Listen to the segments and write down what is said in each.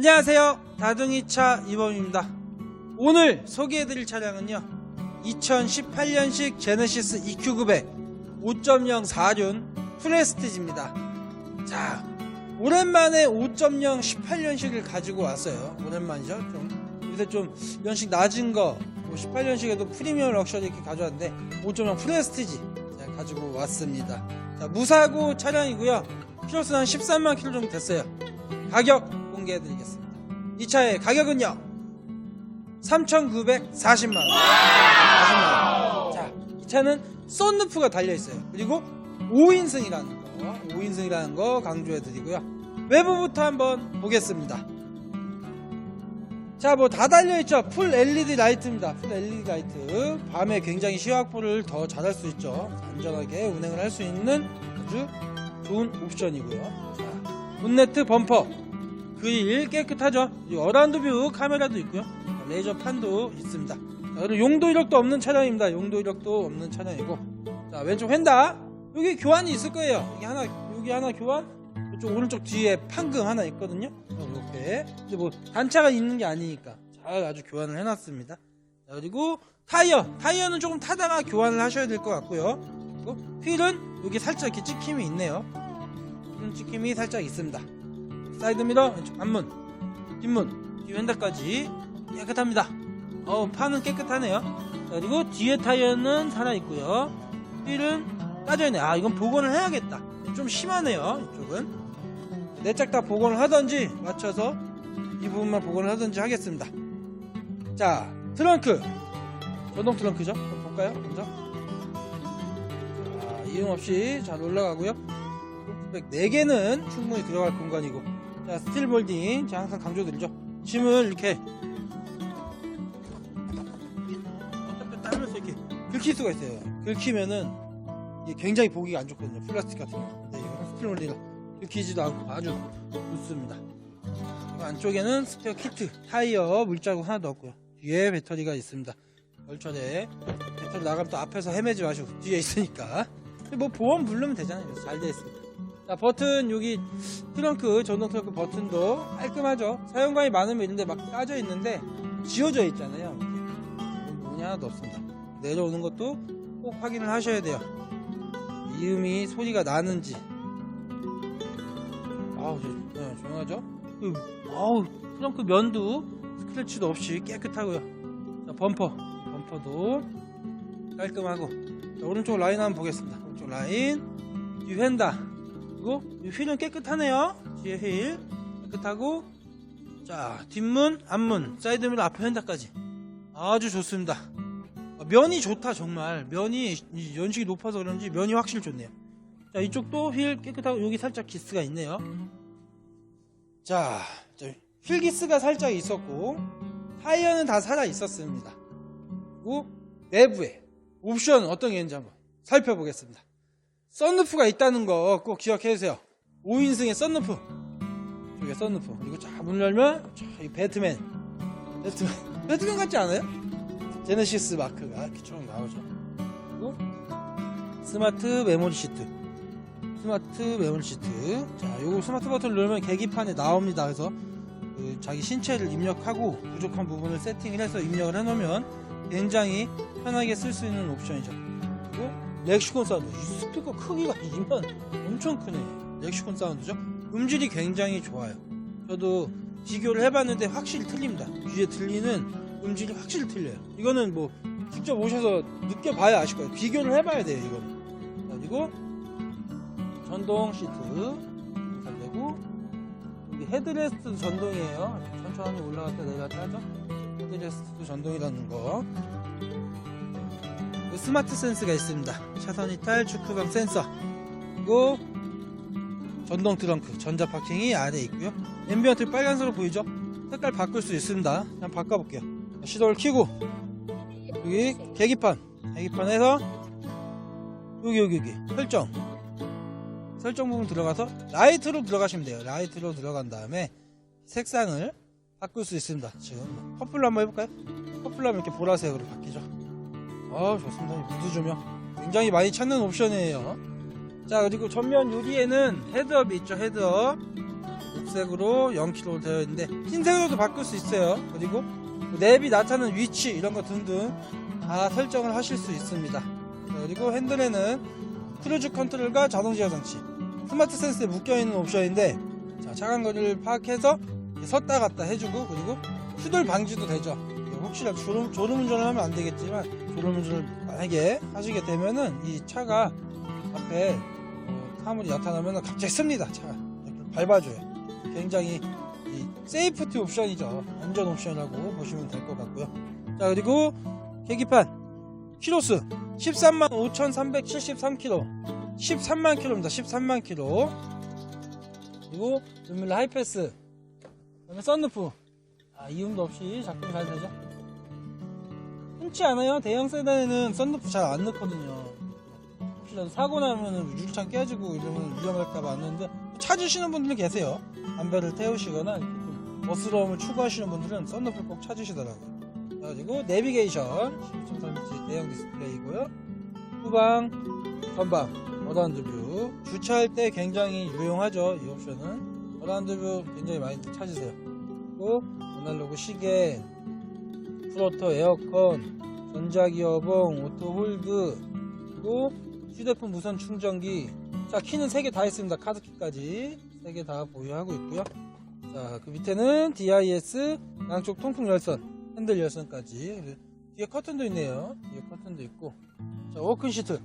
안녕하세요. 다둥이차 이범입니다. 오늘 소개해드릴 차량은요. 2018년식 제네시스 EQ900 5.0 4륜 프레스티지입니다. 자, 오랜만에 5.0 18년식을 가지고 왔어요. 오랜만이죠. 좀 요새 좀 연식 낮은 거, 18년식에도 프리미엄 럭셔리 이렇게 가져왔는데 5.0 프레스티지 가지고 왔습니다. 자, 무사고 차량이고요. 키로수 한 13만 킬로 정도 됐어요. 가격 공개해 드리겠습니다. 이 차의 가격은요. 3,940만 원. 40만 원. 자, 이 차는 썬루프가 달려 있어요. 그리고 5인승이라는 거, 5인승이라는 거 강조해 드리고요. 외부부터 한번 보겠습니다. 자, 뭐 다 달려 있죠. 풀 LED 라이트입니다. 풀 LED 라이트. 밤에 굉장히 시각보를 더 잘할 수 있죠. 안전하게 운행을 할 수 있는 아주 좋은 옵션이고요. 자, 본네트 범퍼. 그릴 깨끗하죠. 어라운드 뷰 카메라도 있고요. 레이저 판도 있습니다. 자, 그리고 용도 이력도 없는 차량입니다. 용도 이력도 없는 차량이고. 자, 왼쪽 휀다. 여기 교환이 있을 거예요. 여기 하나, 여기 하나 교환. 이쪽 오른쪽 뒤에 판금 하나 있거든요. 어, 이렇게. 근데 뭐 단차가 있는 게 아니니까 잘 아주 교환을 해놨습니다. 자, 그리고 타이어. 타이어는 조금 타다가 교환을 하셔야 될 것 같고요. 그리고 휠은 여기 살짝 이렇게 찍힘이 있네요. 찍힘이 살짝 있습니다. 사이드 미러, 왼쪽 앞문, 뒷문, 뒤 휀다까지 깨끗합니다. 어, 판은 깨끗하네요. 자, 그리고 뒤에 타이어는 살아있고요. 휠은 까져있네. 아, 이건 복원을 해야겠다. 좀 심하네요. 이쪽은. 네 짝 다 복원을 하든지 맞춰서 이 부분만 복원을 하든지 하겠습니다. 자, 트렁크. 전동 트렁크죠? 볼까요? 먼저. 자, 이용 없이 잘 올라가고요. 백 4개는 충분히 들어갈 공간이고 자 스틸 몰딩. 제가 항상 강조드리죠. 짐을 이렇게. 뺐다 하면서 이렇게 긁힐 수가 있어요. 긁히면은 굉장히 보기가 안 좋거든요. 플라스틱 같은 거. 근데 이거 스틸 몰딩 긁히지도 않고 아주 좋습니다. 안쪽에는 스페어 키트 타이어 물자국 하나도 없고요. 뒤에 배터리가 있습니다. 얼철에 배터리 나가면 또 앞에서 헤매지 마시고 뒤에 있으니까. 뭐 보험 부르면 되잖아요. 잘 되어 있습니다 자 버튼 여기 트렁크 전동 트렁크 버튼도 깔끔하죠? 사용감이 많으면 이런데 막 까져 있는데 지워져 있잖아요. 문이 하나도 없습니다. 내려오는 것도 꼭 확인을 하셔야 돼요. 이음이 소리가 나는지. 아우 저, 네, 조용하죠? 그, 아우 트렁크 면도 스크래치도 없이 깨끗하고요. 자 범퍼. 범퍼도 깔끔하고. 자, 오른쪽 라인 한번 보겠습니다. 오른쪽 라인. 뒤 휀다 그리고 이 휠은 깨끗하네요. 뒤에 휠 깨끗하고 자 뒷문, 앞문, 사이드미러 앞에 휀다까지 아주 좋습니다. 아, 면이 좋다 정말 면이 이 연식이 높아서 그런지 면이 확실히 좋네요. 자 이쪽도 휠 깨끗하고 여기 살짝 기스가 있네요. 자, 자, 휠 기스가 살짝 있었고 타이어는 다 살아 있었습니다. 그리고 내부에 옵션 어떤 게 있는지 한번 살펴보겠습니다. 썬루프가 있다는 거 꼭 기억해 주세요. 5인승의 썬루프. 저기 썬루프. 그리고 자, 문 열면 자, 이 배트맨. 배트맨. 배트맨 같지 않아요? 제네시스 마크가 쭉 나오죠. 그리고 스마트 메모리 시트. 스마트 메모리 시트. 자, 요거 스마트 버튼을 누르면 계기판에 나옵니다. 그래서 그 자기 신체를 입력하고 부족한 부분을 세팅을 해서 입력을 해놓으면 굉장히 편하게 쓸 수 있는 옵션이죠. 그리고 렉시콘 사운드. 이 스피커 크기가 이면 엄청 크네. 렉시콘 사운드죠? 음질이 굉장히 좋아요. 저도 비교를 해봤는데 확실히 틀립니다. 귀에 들리는 음질이 확실히 틀려요. 이거는 뭐 직접 오셔서 느껴봐야 아실 거예요. 비교를 해봐야 돼요 이거는. 그리고 전동 시트 잘 되고 여기 헤드레스트도 전동이에요. 천천히 올라갔다 내려갔다 하죠? 헤드레스트도 전동이라는 거 스마트 센스가 있습니다. 차선 이탈, 축구방 센서. 그리고 전동 트렁크, 전자 파킹이 아래에 있고요. 앰비언트 빨간색으로 보이죠? 색깔 바꿀 수 있습니다. 한번 바꿔볼게요. 시도를 켜고 여기 계기판, 계기판에서 여기 여기 여기 설정, 설정 부분 들어가서 라이트로 들어가시면 돼요. 라이트로 들어간 다음에 색상을 바꿀 수 있습니다. 지금 퍼플로 한번 해볼까요? 퍼플로 하면 이렇게 보라색으로 바뀌죠. 아 좋습니다 이 무드 조명 굉장히 많이 찾는 옵션이에요 자 그리고 전면 유리에는 헤드업이 있죠 헤드업 녹색으로 0km 되어 있는데 흰색으로도 바꿀 수 있어요. 그리고 랩이 나타나는 위치 이런 거 등등 다 설정을 하실 수 있습니다. 자, 그리고 핸들에는 크루즈 컨트롤과 자동 제어 장치, 스마트 센스에 묶여 있는 옵션인데 자, 차간 거리를 파악해서 섰다 갔다 해주고 그리고 추돌 방지도 되죠. 혹시라도 졸음, 졸음 운전을 하면 안 되겠지만 졸음 운전을 만약에 하시게 되면은 이 차가 앞에 어, 사물이 나타나면 갑자기 씁니다. 차가 밟아줘요. 굉장히 이 세이프티 옵션이죠. 안전 옵션이라고 보시면 될 것 같고요. 자 그리고 계기판 키로수 13만 5,373km 13만 km입니다. 13만 km 그리고 눈밀 하이패스 그다음에 썬루프 아 이음도 없이 작동이 잘 되죠. 흔치 않아요. 대형 세단에는 썬루프 잘 안 넣거든요. 혹시라도 사고 나면은 유리창 깨지고 이러면 위험할까봐 안 넣는데 찾으시는 분들 계세요. 담배를 태우시거나 좀 멋스러움을 추구하시는 분들은 썬루프를 꼭 찾으시더라고요. 자, 그리고 내비게이션 12.3인치 대형 디스플레이고요. 후방, 전방, 어라운드 뷰 주차할 때 굉장히 유용하죠. 이 옵션은 어라운드 뷰 굉장히 많이 찾으세요. 그리고 아날로그 시계, 프로토 에어컨, 전자기어봉, 오토홀드, 그리고 휴대폰 무선 충전기. 자, 키는 3개 다 있습니다. 카드키까지. 3개 다 보유하고 있고요. 자, 그 밑에는 DIS, 양쪽 통풍 열선, 핸들 열선까지. 뒤에 커튼도 있네요. 뒤에 커튼도 있고. 자, 워큰 시트.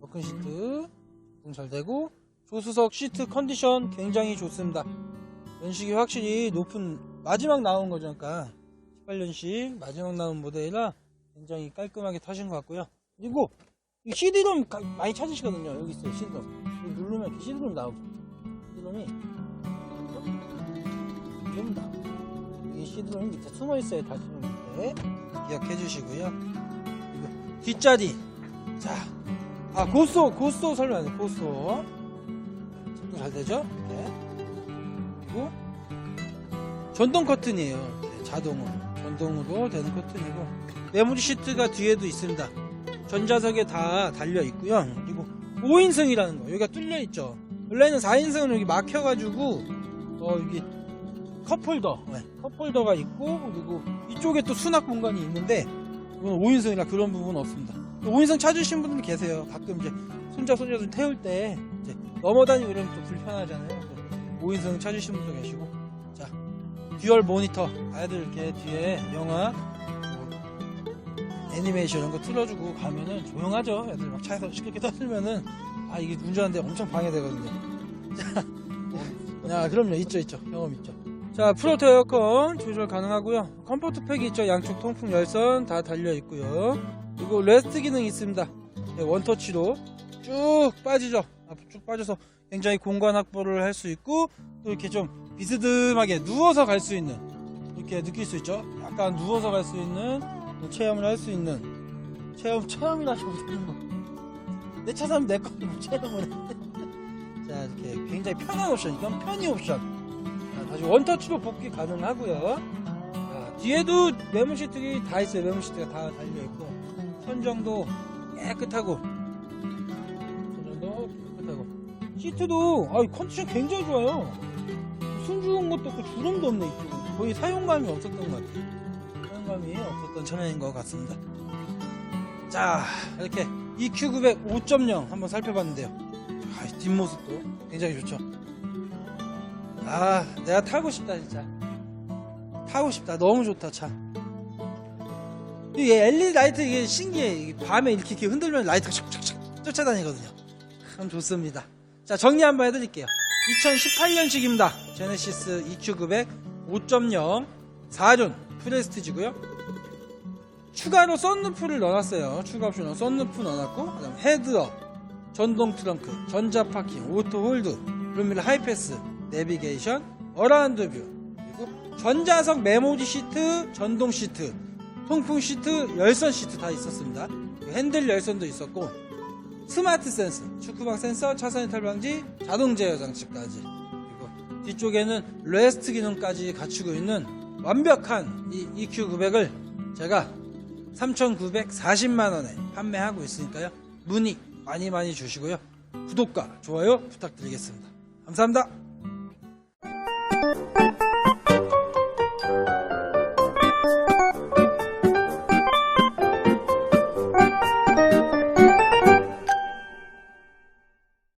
워큰 시트. 잘 되고. 조수석 시트 컨디션 굉장히 좋습니다. 연식이 확실히 높은, 마지막 나온 거죠. 그러니까 18년식 마지막 나온 모델이라 굉장히 깔끔하게 타신 것 같고요. 그리고 이 CD롬 가- 많이 찾으시거든요. 여기 있어요, CD롬. 누르면 CD롬 나오죠. CD롬이 좀 나와. 이 CD롬이 밑에 숨어 있어요, 다시는 밑에. 기억해 주시고요. 뒷자리. 자, 아, 고소, 고소 설명해 고소. 작동 잘 되죠? 이렇게. 그리고 전동 커튼이에요. 이렇게 자동으로. 전동으로 되는 커튼이고. 메모리 시트가 뒤에도 있습니다. 전자석에 다 달려 있고요. 그리고 5인승이라는 거 여기가 뚫려 있죠. 원래는 4인승은 여기 막혀가지고 어 여기 컵홀더, 네, 컵홀더가 있고 그리고 이쪽에 또 수납 공간이 있는데 이건 5인승이라 그런 부분은 없습니다. 5인승 찾으신 분들 계세요. 가끔 이제 손자 손녀들 태울 때 넘어다니고 이러면 좀 불편하잖아요. 5인승 찾으신 분도 계시고 자 듀얼 모니터 아이들 이렇게 뒤에 영화 뭐 애니메이션 이런 거 틀어주고 가면은 조용하죠. 애들 막 차에서 시끄럽게 떠들면은 아 이게 운전하는데 엄청 방해되거든요. 자, 야 그럼요 있죠 있죠 경험 있죠. 자 프로토 에어컨 조절 가능하고요. 컴포트 팩이 있죠. 양쪽 통풍 열선 다 달려 있고요. 그리고 레스트 기능이 있습니다. 네, 원터치로 쭉 빠지죠. 쭉 빠져서 굉장히 공간 확보를 할 수 있고 또 이렇게 좀 비스듬하게 누워서 갈 수 있는 이렇게 느낄 수 있죠. 약간 누워서 갈 수 있는 체험을 할 수 있는 체험 거. 내차 사면 내 거를 못 체험을 해. 자 이렇게 굉장히 편한 옵션 이건 편의 옵션. 자, 다시 원터치로 복귀 가능하고요. 자, 뒤에도 메모 시트가 다 있어요. 메모 시트가 다 달려 있고 천정도 깨끗하고 천정도 깨끗하고 시트도 아 컨디션 굉장히 좋아요. 숨 죽은 것도 없고 주름도 없네 이쪽은 거의 사용감이 없었던 것 같아요. 사용감이 없었던 차량인 것 같습니다. 자 이렇게 EQ900 5.0 한번 살펴봤는데요. 아, 이 뒷모습도 굉장히 좋죠. 아 내가 타고 싶다 진짜. 타고 싶다 너무 좋다 차. 이 LED 라이트 이게 신기해. 밤에 이렇게, 흔들면 라이트가 촥촥촥 쫓아다니거든요. 참 좋습니다. 자 정리 한번 해드릴게요. 2018년식입니다. 제네시스 EQ900 5.0 4륜 프레스티지고요. 추가로 썬루프를 넣어놨어요. 추가 옵션으로 썬루프 넣어놨고 그다음 헤드업, 전동 트렁크, 전자 파킹, 오토 홀드, 룸밀 하이패스, 내비게이션, 어라운드 뷰 그리고 전자석 메모지 시트, 전동 시트, 통풍 시트, 열선 시트 다 있었습니다. 핸들 열선도 있었고 스마트 센서, 축구방 센서, 차선 이탈 방지, 자동 제어 장치까지 그리고 뒤쪽에는 레스트 기능까지 갖추고 있는 완벽한 이 EQ900을 제가 3,940만 원에 판매하고 있으니까요. 문의 많이 많이 주시고요. 구독과 좋아요 부탁드리겠습니다. 감사합니다.